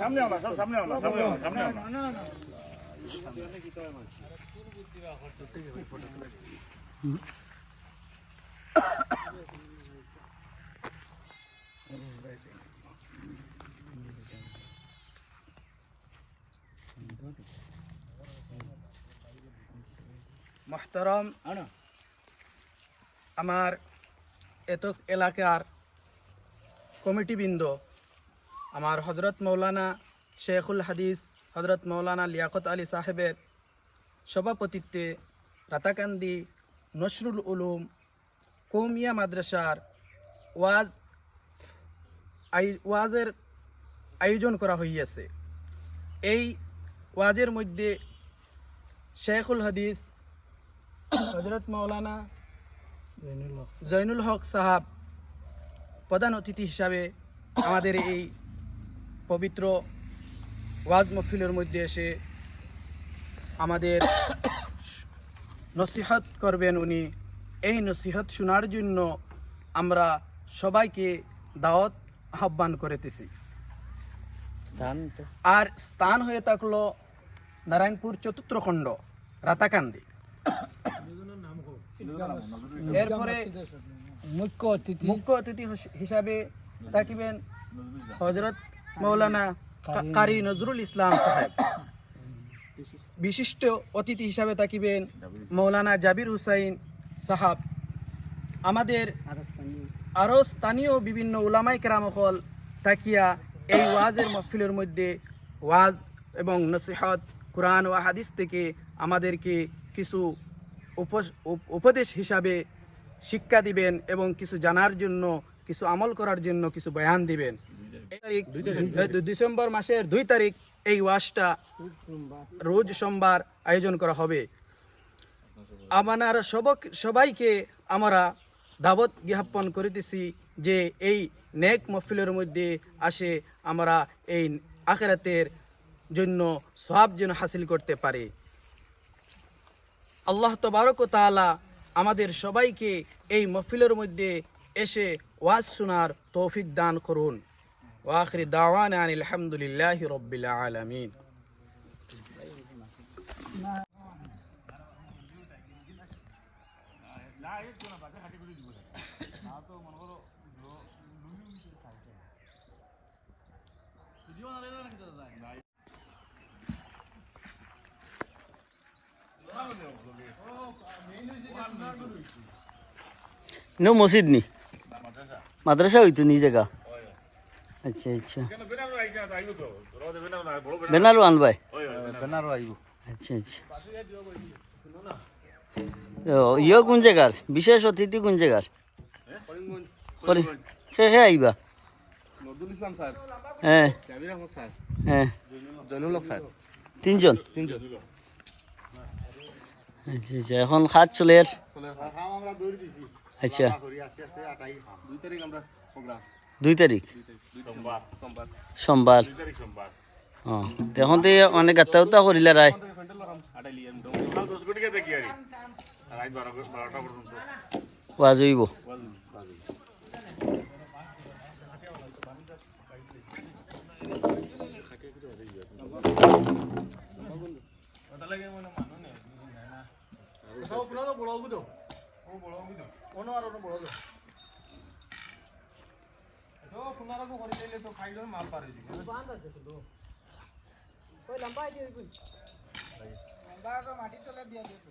সামনে আনা সব সামনে আনা সামনে আনা সামনে আনা মোহতরম আমার এত এলাকার কমিটিবৃন্দ আমার হজরত মৌলানা শেখুল হাদিস, হজরত মৌলানা লিয়াকত আলী সাহেবের সভাপতিত্বে রাতাকান্দি নসরুল উলুম কৌমিয়া মাদ্রাসার ওয়াজ ওয়াজের আয়োজন করা হইয়াছে। এই ওয়াজের মধ্যে শেখুল হাদিস, হজরত মৌলানা জৈনুল হক সাহাব প্রধান অতিথি হিসাবে আমাদের এই পবিত্র ওয়াজ মহফিলের মধ্যে এসে আমাদের নসিহত করবেন উনি। এই নসিহত শোনার জন্য আমরা সবাইকে দাওয়াত আহ্বান করেতেছি। আর স্থান হয়ে থাকল নারায়ণপুর চতুর্থ খণ্ড রাতাকান্দি। এরপরে মুখ্য অতিথি। মুখ্য অতিথি হিসাবে থাকিবেন হজরত মৌলানা কারি নজরুল ইসলাম সাহেব। বিশিষ্ট অতিথি হিসাবে থাকিবেন মৌলানা জাবির হুসাইন সাহাব। আমাদের আরও স্থানীয় বিভিন্ন উলামাই কেরামকল তাকিয়া এই ওয়াজের মহফিলের মধ্যে ওয়াজ এবং নসিহত কোরআন ও হাদিস থেকে আমাদেরকে কিছু উপ- উপ- উপদেশ হিসাবে শিক্ষা দিবেন এবং কিছু জানার জন্য কিছু আমল করার জন্য কিছু বয়ান দিবেন। তারিখ ডিসেম্বর মাসের দুই তারিখ এই ওয়াজটা রোজ সোমবার আয়োজন করা হবে। আমার সবক সবাইকে আমরা দাবত জ্ঞাপন করিতেছি যে এই নেক মহফিলের মধ্যে আসে আমরা এই আখেরাতের জন্য সব যেন হাসিল করতে পারি। আল্লাহ তবারক ও তাআলা আমাদের সবাইকে এই মহফিলের মধ্যে এসে ওয়াজ শোনার তৌফিক দান করুন। ওয়াখরি দাওয়ান আলহামদুলিল্লাহ রব্বিল আলমিন। নো মসজিদ নি মাদ্রাসা হইতো নি জায়গা। আচ্ছা আচ্ছা। কেন আনবাই না আইবো তো রোদে বেনারো না বড় বেনারো বেনারু আনবাই ওই ওই বেনারো আইব আচ্ছা আচ্ছা ও, ইয়ে কোন জায়গার বিশেষ অতিথি কোন জায়গার করি- সে হে আইবা নজরুল ইসলাম সাহেব হ্যাঁ জাবির আহমদ সাহেব হ্যাঁ সোমবার দুই তারিখ সোমবার ও দেখি আর রাত বারো বারোটা পর্যন্ত ওয়াজ হইব মাটি তলে দিয়া দিত